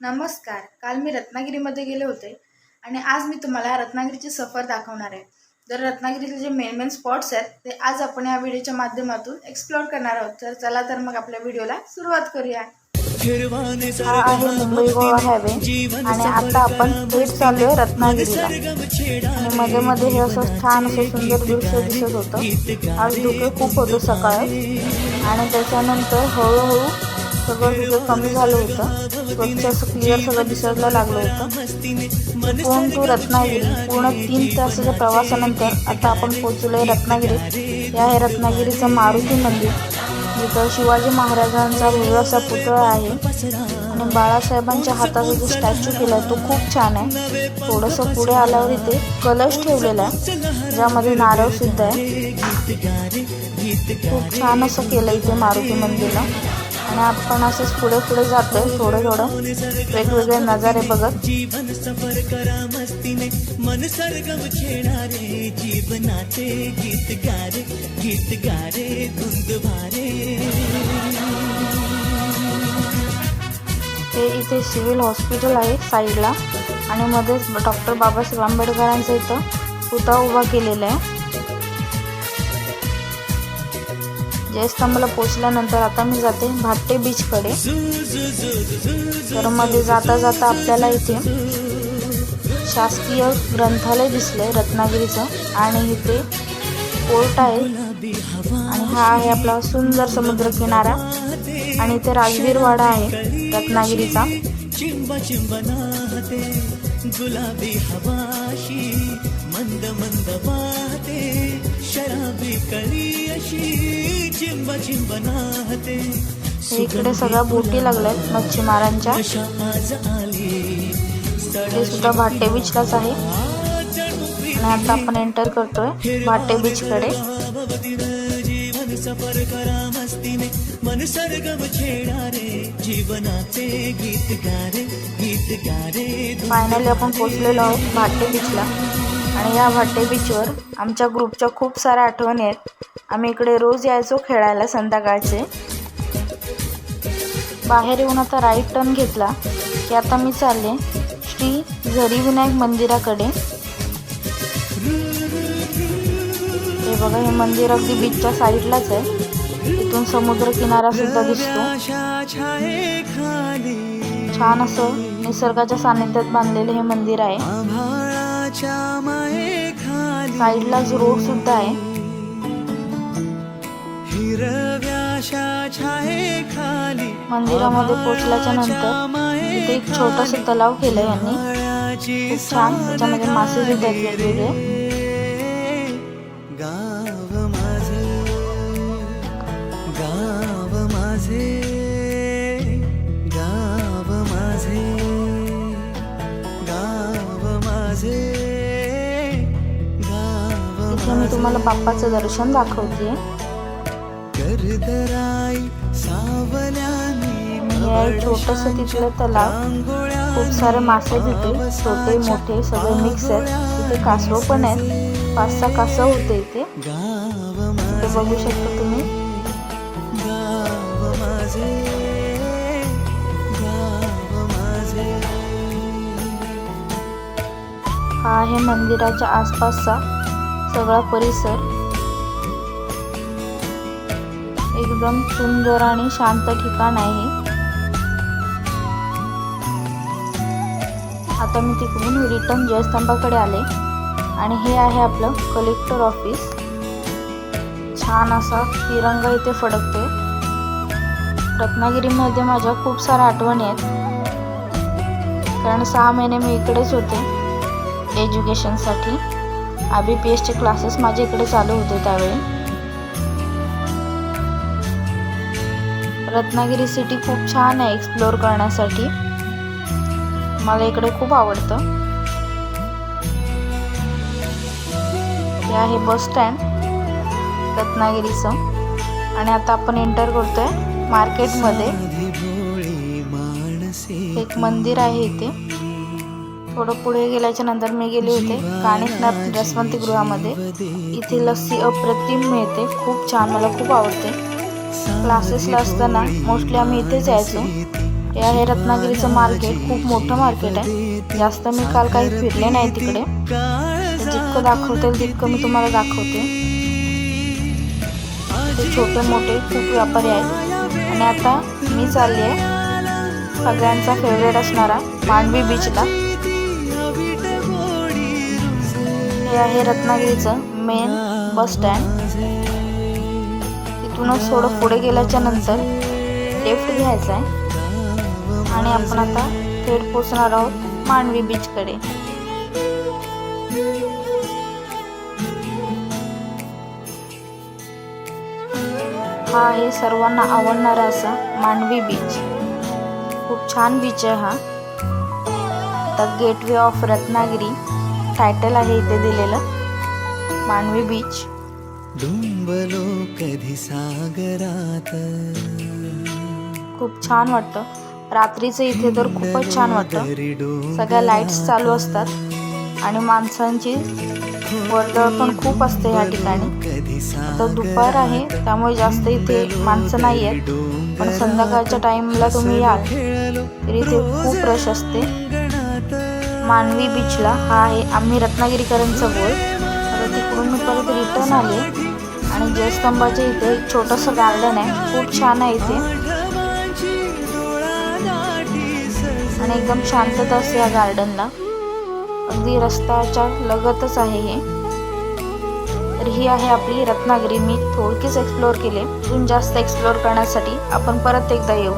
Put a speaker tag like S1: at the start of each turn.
S1: नमस्कार. काल मी रत्नागिरीमध्ये गेले होते आणि आज मी तुम्हाला रत्नागिरीची सफर दाखवणार आहे. तर रत्नागिरीचे जे मेन मेन स्पॉट्स आहेत ते आज आपण या व्हिडिओच्या माध्यमातून एक्सप्लोअर करणार आहोत. तर चला तर मग आपल्या व्हिडिओला सुरुवात करूया.
S2: हा आहे मुंबई गोवा हायवे आणि आता आपण थेट चाललोय रत्नागिरीला. आणि मध्ये मध्ये हे असं छान असं सुंदर दृश्य दिसत होतं. आज धुके खूप होतं सकाळी. आणि त्याच्यानंतर हळूहळू सगळं तिथं कमी झालं होतं. स्वच्छ असं क्लिअर सगळं दिसायला लागलं होतं. फोन टू रत्नागिरी पूर्ण तीन तासाच्या प्रवासानंतर आता आपण पोहोचलोय रत्नागिरीत हे आहे रत्नागिरीचं मारुती मंदिर. जिथं शिवाजी महाराजांचा भव्य पुतळा आहे. आणि बाळासाहेबांच्या हाताचा जो स्टॅच्यू केला आहे तो खूप छान आहे. थोडंसं पुढे आल्यावर इथे कलश ठेवलेला आहे ज्यामध्ये नारळ सुद्धा आहे. खूप छान असं केलं इथे मारुती मंदिरला आणि आपण असंच पुढे पुढे जातोय थोडं थोडं. वेगवेगळे नजारे बघत.
S3: जीवन सफर करा मस्तीने मन सरगम छेडारे जीवनाचे गीत गारे गीत गारे धुंद भारे
S2: हे इथे सिव्हिल हॉस्पिटल आहे साईडला. आणि मध्येच डॉक्टर बाबासाहेब आंबेडकरांचा इथं पुतळा उभा केलेला आहे. जयस्तंभला पोचल्यानंतर आता मी जाते भाट्टे बीचकडे तर मध्ये जाता जाता आपल्याला इथे शासकीय ग्रंथालय दिसले रत्नागिरीचं. आणि इथे कोर्ट आहे. आणि हा आहे आपला सुंदर समुद्र किनारा आणि इथे राजवीरवाडा आहे रत्नागिरीचा.
S3: गुलाबी हवाशी मंद मंद वाते शराबी कळी
S2: इकडे सगळ्या बोटी लागल्यात मच्छीमारांच्या. हे सुद्धा भाट्टे बीचलाच आहे. आणि आता आपण एंटर करतोय
S3: सफर करा मस्तीने. मन सरगम छेडारे जीवनाचे गीत गारे गीत गारे
S2: फायनली आपण पोचलेलो आहोत भाट्टे बीचला. आणि या भाट्टे बीचवर आमच्या ग्रुपच्या खूप साऱ्या आठवणी आहेत. आम्ही इकडे रोज यायचो खेळायला संध्याकाळचे. बाहेर येऊन आता राईट टर्न घेतला की आता मी चालले श्री झरीविनायक मंदिराकडे. हे बघा हे मंदिर अगदी बीचच्या साईडलाच आहे. इथून समुद्र किनारा सुद्धा दिसतो. छान असं निसर्गाच्या सानिध्यात बांधलेले हे मंदिर आहे. साईडलाच रोड सुद्धा आहे. मंदिरामध्ये पोहोचल्याच्या नंतर इथे एक छोटस तलाव केलं यांनी. छान. त्याच्यामध्ये मासे सुद्धा आहेत वेगवेगळे.
S3: गाव माझे.
S2: तुम्हाला बाप्पाचं दर्शन दाखवते छोटस तिथलं तलाव खूप सारे मासे भेटले छोटे मोठे सगळे मिक्स आहेत. इथे कासव पण आहेत. पाच सहा कासव होते इथे. इथे बघू शकता तुम्ही. हा आहे मंदिराच्या आसपासचा सगळा परिसर एकदम सुंदर आणि शांत ठिकाण आहे. आता मी तिकडून रिटर्न जयस्तंभाकडे आले आणि हे आहे आपलं कलेक्टर ऑफिस छान असा तिरंगा इथे फडकते रत्नागिरीमध्ये माझ्या खूप साऱ्या आठवणी आहेत. कारण सहा महिने मी इकडेच होते. एज्युकेशनसाठी आय बी पी एसचे क्लासेस माझ्या इकडे चालू होते त्यावेळी. रत्नागिरी सिटी खूप छान आहे एक्सप्लोअर करण्यासाठी. मला इकडे खूप आवडतं. हे आहे बस स्टँड रत्नागिरीचं. आणि आता आपण एंटर करतोय मार्केटमध्ये एक मंदिर आहे इथे. थोडं पुढे गेल्याच्यानंतर मी गेले होते कानिकनाथ रसवंतीगृहामध्ये इथे लस्सी अप्रतिम मिळते. खूप छान मला खूप आवडते. क्लासेसला असताना मोस्टली आम्ही इथेच यायचो. हे आहे रत्नागिरीचं मार्केट खूप मोठं मार्केट आहे. जास्त मी काल काही फिरले नाही तिकडे. जितकं दाखवते तितकं मी तुम्हाला दाखवते. छोटे मोठे खूप व्यापारी आहेत. आणि आता मी चालली आहे. सगळ्यांचा फेवरेट असणारा मांडवी बीचला आहे रत्नागिरीचं मेन बस स्टँड तिथूनच थोडं पुढे गेल्याच्यानंतर लेफ्ट घ्यायचा आहे. आणि आपण आता थेट पोचणार आहोत मांडवी बीचकडे हा आहे सर्वांना आवडणारा असा मांडवी बीच खूप छान बीच आहे हा. The gateway of Ratnagiri. Title आहे इथे दिलेलं. मांडवी बीच
S3: डुंबलो कधी सागरात.
S2: खूप छान वाटतं. रात्रीचं इथे तर खूपच छान वाटतं.
S3: तरी
S2: सगळ्या लाईट्स चालू असतात. आणि माणसांची वर्दळ पण खूप असते या ठिकाणी. आता दुपार आहे त्यामुळे जास्त इथे माणसं नाही आहेत पण संध्याकाळच्या टाइमला तुम्ही याल तर इथे खूप रश असते. मानवी बीचला. हा आहे आम्ही रत्नागिरीकरांचा बोल. आता तिकडून मी परत रिटर्न आले. आणि जयस्तंभाच्या इथे एक छोटंसं गार्डन आहे. खूप छान आहे इथे. आणि एकदम शांतता असते या गार्डनला अगदी रस्त्याच्या लगतच आहे हे. तर ही आहे आपली रत्नागिरी. मी थोडकीच एक्सप्लोअर केले. अजून जास्त एक्सप्लोअर करण्यासाठी आपण परत एकदा येऊ.